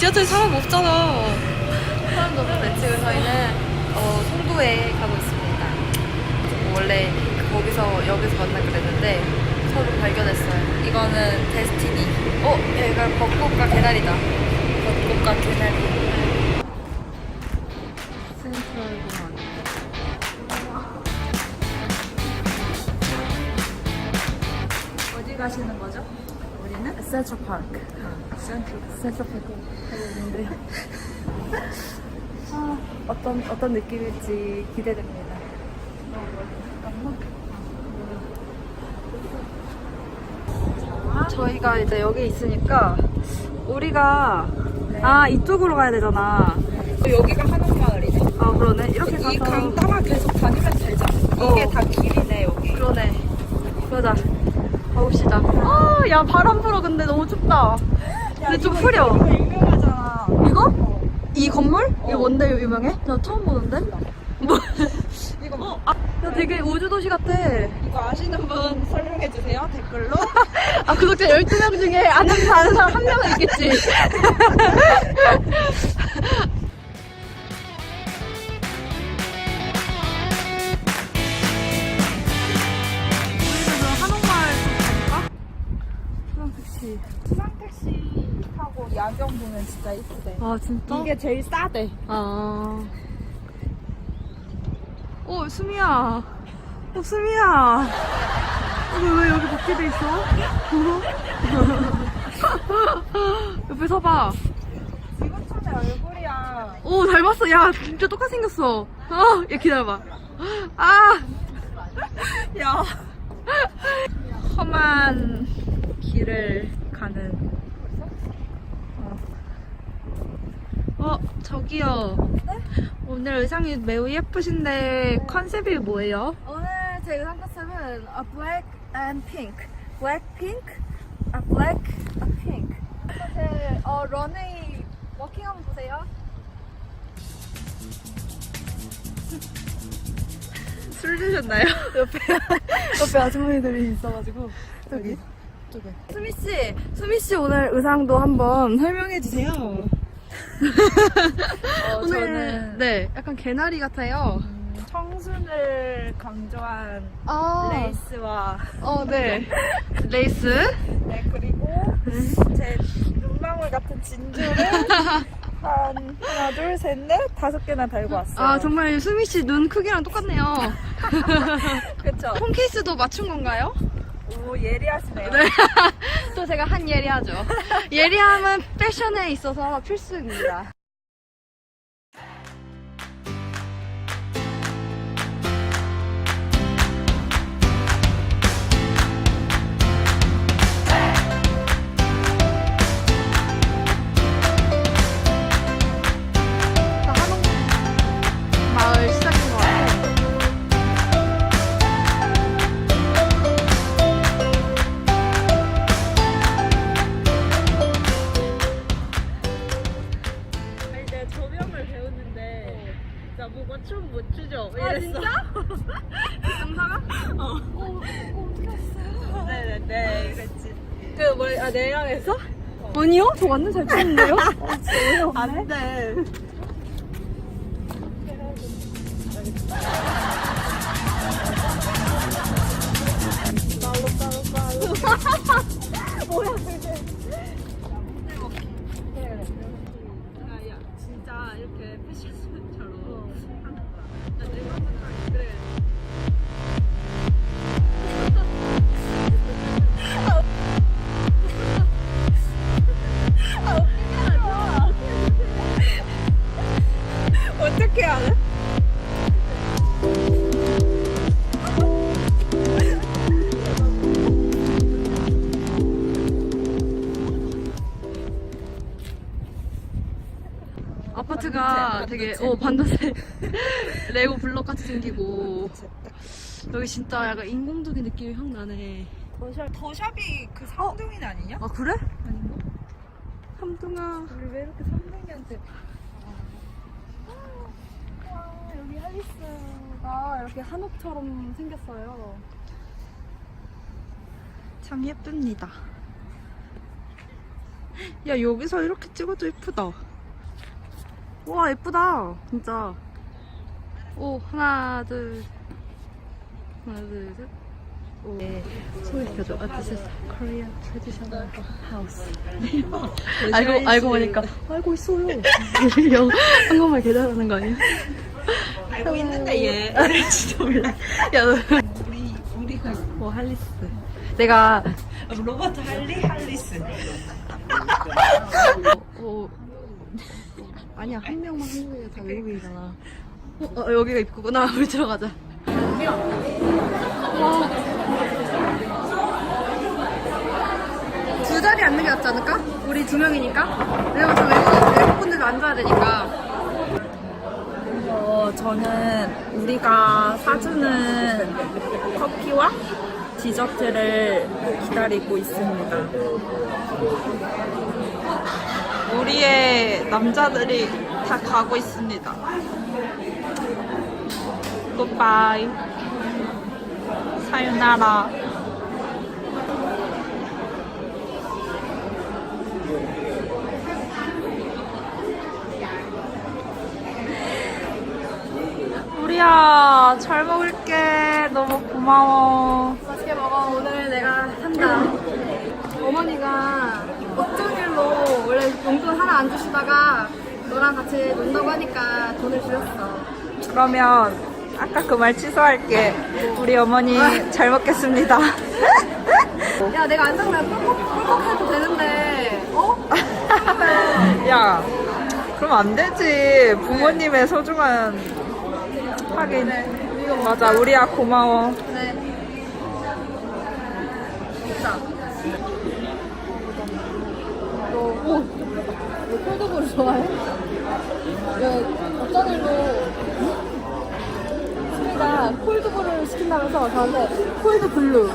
지하철에 사람 없잖아 사람도 없는데 지금 저희는 어, 송도에 가고 있습니다 원래 거기서 여기서 만나 그랬는데 서로 발견했어요 이거는 데스티니 어? 얘가 벚꽃과 개나리다 벚꽃과 개나리 센트럴공원 어디 가시는 거죠? 우리는? 센트럴 파크 센트럴. 센트럴파크 가는데요 아, 어떤 어떤 느낌일지 기대됩니다. 저희가 이제 여기 있으니까 우리가 아 이쪽으로 가야 되잖아. 여기가 한옥마을이네. 아 그러네 이렇게 가서 이강 따라 계속 다니면 되잖아. 어. 이게 다 길이네, 여기. 그러네. 그러자 가봅시다. 아야 바람 불어 근데 너무 춥다. 근데 좀 흐려. 이 건물? 이거 뭔데 유명해? 나 처음 보는데? 뭐? 이거 뭐? 어, 아, 야, 되게 우주도시 같아. 이거 아시는 분 설명해 주세요, 댓글로. 아, 구독자 12명 중에 아는, 아는 사람 한 명은 있겠지. 한옥마을 좀 가볼까? 수상택시. 타고 야경 보면 진짜 이쁘대. 아, 진짜? 이게 제일 싸대. 아. 어, 수미야. 어, 수미야. 왜, 왜 여기 밖에 돼 있어? 옆에 서봐. 지구촌의 얼굴이야. 오, 닮았어. 야, 진짜 똑같이 생겼어. 아, 얘 기다려봐. 아! 야. 험한 길을 가는. 어, 저기요. 오늘 의상이 매우 예쁘신데 컨셉이 뭐예요? 오늘 제 의상 컨셉은 a black and pink. black pink, a black, a pink. 제 어, 런웨이 워킹 한번 보세요. 술 드셨나요? 옆에 아주머니들이 있어가지고 저기 쪽에. 수미 씨, 수미 씨 오늘 의상도 한번 설명해 주세요. 어, 오늘 저는 네, 약간 개나리 같아요. 음, 청순을 강조한 아, 레이스와 어, 네. 레이스. 네, 그리고 제 눈망울 같은 진주를 한 하나, 둘, 셋, 넷, 다섯 개나 달고 왔어요. 아, 정말 수미 씨 눈 크기랑 똑같네요. 그쵸? 폰 케이스도 맞춘 건가요? 오, 예리하시네요. 네. 또 제가 한 예리하죠. 예리함은 패션에 있어서 필수입니다. 아, 내랑 해서? 아니요, 저 완전 잘 추는데요? 안 돼. 뭐야, 그게. 야, 야, 진짜 이렇게 패션 되게 어 반도체 레고 블럭 같이 생기고 여기 진짜 약간 인공적인 느낌이 확 나네. 더샵, 더샵이 그 삼둥이는 아니냐? 아 그래? 아닌가? 삼둥아. 우리 왜 이렇게 삼둥이한테 와, 여기 앨리스가 이렇게 한옥처럼 생겼어요. 참 예쁩니다. 야 여기서 이렇게 찍어도 예쁘다. 와 예쁘다 진짜. 오 하나 둘 하나 둘 셋. 오. 네, 소개시켜줘. 아, this is Korean traditional house. 알고 알고 보니까 알고 있어요. 영 한국말 개잘하는 거 아니야? 알고 있는데 얘. 진짜 몰라. 야 너. 우리 우리가 뭐 할리스. 내가 로버트 할리 할리스. 어, 아니야 한 명만 한국이야 다 외국인이잖아. 어, 어, 여기가 입구구나. 우리 들어가자. 두 자리 앉는 게 낫지 않을까? 우리 두 명이니까. 왜냐면 저 외국 외국분들도 앉아야 되니까. 어, 저는 우리가 사주는 커피와 디저트를 기다리고 있습니다. 우리의 남자들이 다 가고 있습니다. 굿바이. 사요나라. 우리야, 잘 먹을게. 너무 고마워. 맛있게 먹어. 오늘 내가 산다. 어머니가 어쩐 일로 원래 용돈 하나 안 주시다가 너랑 같이 논다고 하니까 돈을 주셨어. 그러면 아까 그 말 취소할게. 우리 어머니 잘 먹겠습니다. 야, 내가 안 사면 꿀꺽, 꿀꺽 해도 되는데, 어? 야, 그럼 안 되지. 부모님의 소중한 하긴. 맞아, 우리야 고마워. 네. 진짜. 너, 오, 너 콜드브루 좋아해? 야, 어쩐 일로 수미가 콜드브루를 시킨다면서 저한테 콜드블루.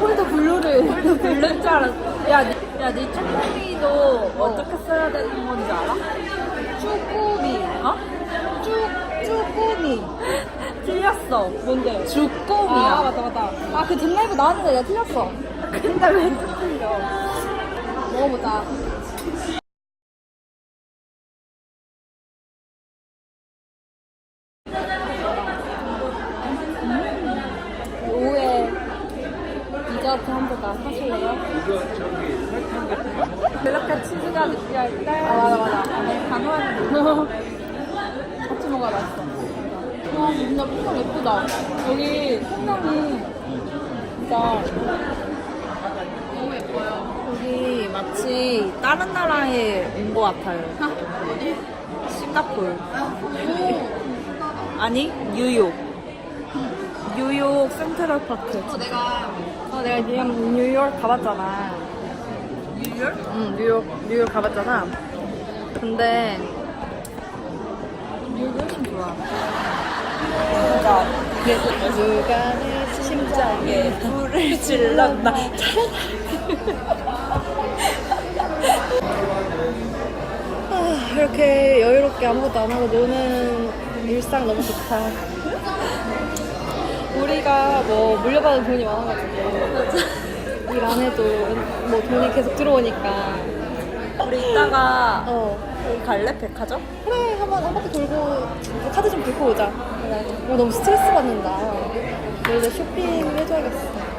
콜드블루를. 부른 줄 알았어. 야, 니, 야, 니 쭈꾸미도 어 떻게 써야 되는 건지 알아? 쭈꾸미. 어? 쭈, 쭈꾸미. 틀렸어. 뭔데? 주꾸미야. 아, 맞다, 맞다. 아, 그 뒷라이브 나왔는데 내가 틀렸어. 근데 왜 또 틀려? 먹어보자. 오후에 디저트 한 조각 사실래요? 이렇게 치즈가 느끼할 때. 아, 맞아, 맞아. 아니, 단호한 같이 먹어야 맛있어. 와, 진짜 풍경 예쁘다. 여기 풍경이 진짜 너무 예뻐요. 여기 마치 다른 나라에 온 것 같아요. 어디? 싱가폴. 오, 아니, 뉴욕. 뉴욕 센트럴파크. 어, 내가, 어, 내가 뉴욕, 뉴욕 가봤잖아. 뉴욕? 응, 뉴욕, 뉴욕 가봤잖아. 근데, 뉴욕이 훨씬 좋아. 누가 내 심장에 불을 질렀나. 아, 이렇게 여유롭게 아무것도 안 하고 노는 일상 너무 좋다. 우리가 뭐 물려받은 돈이 많아가지고 일 안 해도 뭐 돈이 계속 들어오니까 우리 이따가 어 여기 갈래? 백화점? 그래 한번 한 바퀴 돌고 카드 좀 긁고 오자. 그래. 어, 너무 스트레스 받는다. 내일 쇼핑 해줘야겠어.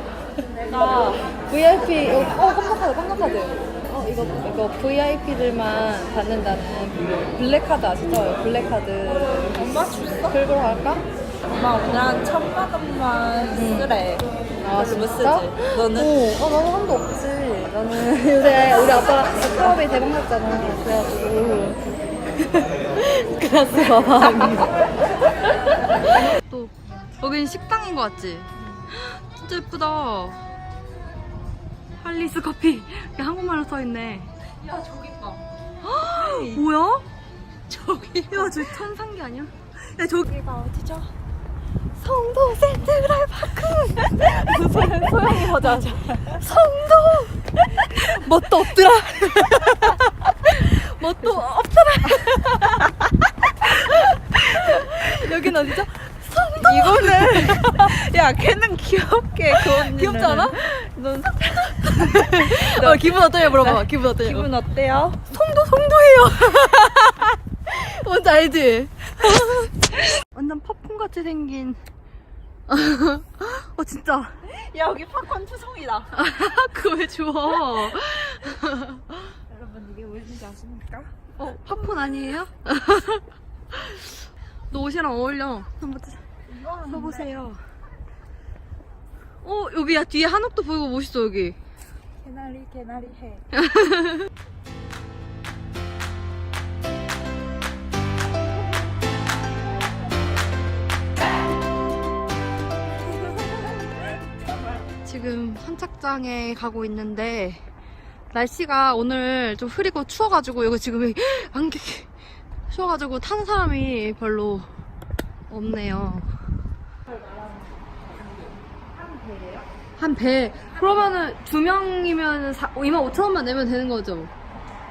내가 VIP 어, 어 깜빡카드 깜빡카드. 어 이거 이거 VIP들만 받는다는 블랙카드 아시죠? 블랙카드. 엄마 줬어? 긁으러 갈까? 엄마 그냥 천만 원만 쓰래. 아 별로 못 진짜? 쓰지. 너는? 어, 어 나는 한도 없지. 나는 요새 우리 아빠 사업이 대박 났잖아. 그래가지고 클라스 봐봐. 또 여긴 식당인 거 같지? 진짜 예쁘다. 할리스 커피. 이게 한국말로 써 있네. 야 저기 봐. 뭐야? 저기. 야, 저기 천상계 아니야? 야, 저기가 어디죠? 성도 센트럴 파크! 무슨 소영이 버전. 성도! 뭣도 없더라. 뭣도 없더라. 여긴 어디죠? 이거는 야야 걔는 귀엽게 그 언니는 귀엽지 않아? 넌 어, 기분 어떠냐 물어봐. 기분 어떠냐. 기분 어때요? 송도 송도해요. 뭔지 알지? 완전 팝콘 같이 생긴. 어 진짜. 야 여기 팝콘 투성이다 그거 왜 주워? 여러분 이게 무슨지 아십니까? 어 팝콘 아니에요? 너 옷이랑 어울려. 한번 써보세요. 어 여기 야 뒤에 한옥도 보이고 멋있어 여기. 개나리 개나리 해 지금 선착장에 가고 있는데 날씨가 오늘 좀 흐리고 추워가지고 여기 지금 안개기 추워가지고 타는 사람이 별로 없네요. 한 배. 그러면은 두 명이면 2만 5천 원만 내면 되는 거죠?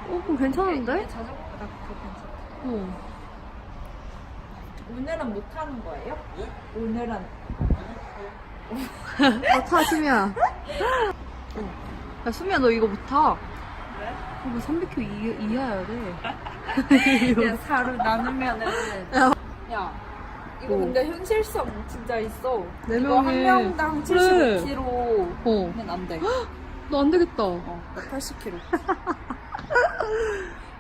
어, 그럼 괜찮은데? 자전거보다 그거 괜찮아 어. 오늘은 못 타는 거예요? 오늘은 어, 타, 수미야. 어. 야, 수미야, 너 이거 못 타. 왜? 이거 300km 이, 이하야 돼. 야 사로 나누면은 야. 야 이거 어. 근데 현실성 진짜 있어 네 이거 한 명이. 명당 그래. 75kg면 어. 안 돼 너 안 되겠다. 어, 나 80kg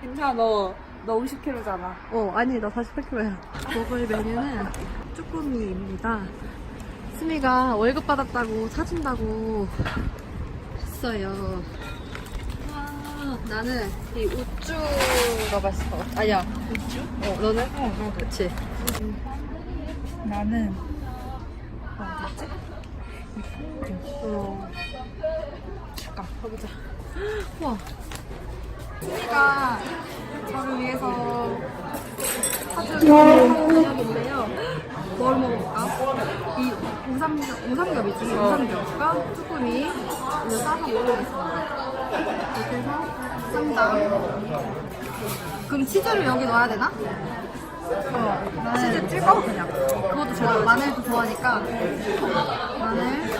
괜찮아 너, 너 50kg잖아 어, 아니, 나 48kg야. 먹을 메뉴는 쭈꾸미입니다. 수미가 월급 받았다고 사준다고 했어요. 와, 나는 이 우쭈가 맛있어. 아니야. 우쭈? 어, 너는? 어, 그치. 나는 어디지? 어. 잠깐, 가보자. 와. 수미가 저를 위해서 사준 저녁인데요. 뭘 먹어볼까? 이 우삼겹, 우삼겹이지? 우삼겹과 쭈꾸미 이거 싸서 먹어보겠습니다. 이렇게 해서 쌈장. 그럼 치즈를 여기 넣어야 되나? 어, 치즈 찍어? 그냥. 그것도 좋아. 마늘도 좋아하니까. 마늘.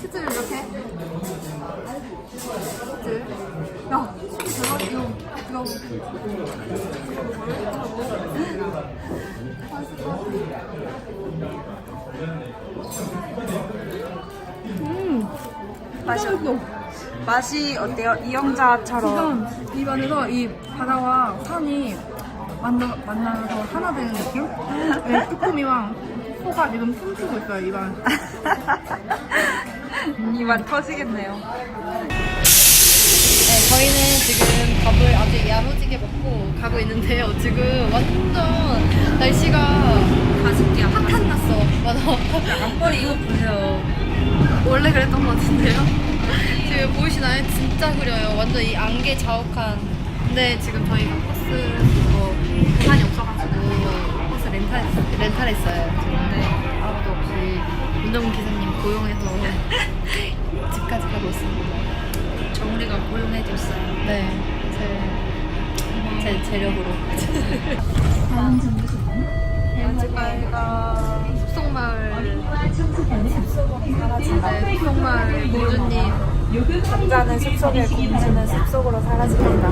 치즈를 이렇게. 치즈. 야, 치즈 대박. 이거, 맛이, 맛있어. 맛이 어때요? 이영자처럼 지금 입 안에서 이 바다와 산이 만나, 만나서 하나 되는 느낌? 네, 쭈꾸미랑 소가 지금 춤추고 있어요, 입안. 입안 터지겠네요 네, 저희는 지금 밥을 아주 야무지게 먹고 가고 있는데요. 지금 완전 날씨가 가습기야. 핫한 났어. 맞아. 앞머리 이거 보세요 원래 그랬던 것 같은데요. 지금 보이시나요? 진짜 흐려요. 완전 이 안개 자욱한. 근데 지금 저희가 버스 뭐 계산이 없어가지고 버스 렌탈 렌탈했어요. 근데 아무도 없이 운전 기사님 고용해서 집까지 가고 있습니다. 정우리가 고용해줬어요. 네. 제, 제 재력으로. 다음 정류소는 제가 숙성마을 네, 숙성마을 모주님 남자는 숲속에 공주는 숲속으로 사라집니다.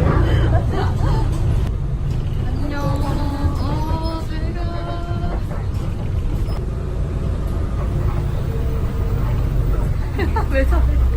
안녕 어, 제가 왜 저래?